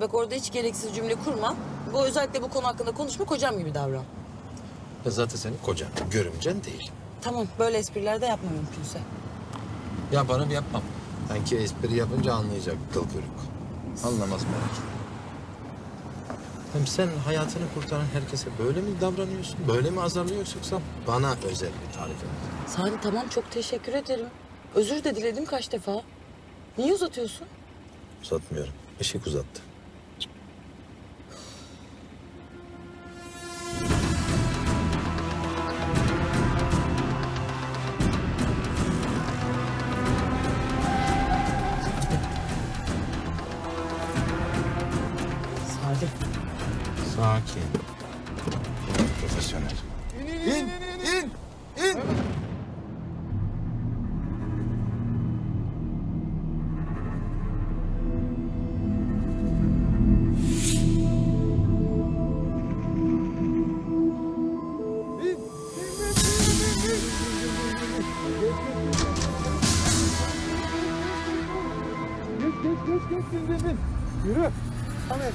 Bak orada hiç gereksiz cümle kurma. Bu özellikle bu konu hakkında konuşma kocam gibi davran. Ya zaten senin kocan, görümcen değil. Tamam böyle espriler de yapma mümkünse. Ya bana yapmam. Sanki espri yapınca anlayacak kıl kuyruk. Anlamaz merak etme. Hem sen hayatını kurtaran herkese böyle mi davranıyorsun? Böyle mi azarlıyorsun yoksa bana özel bir tarif et. Sadi tamam çok teşekkür ederim. Özür de diledim kaç defa. Niye uzatıyorsun? Uzatmıyorum. Işık uzattı. Hadi. Sakin. Profesyonel. İn, in, in. Geç geç geç geç bin bin bin. Yürü. Ahmet.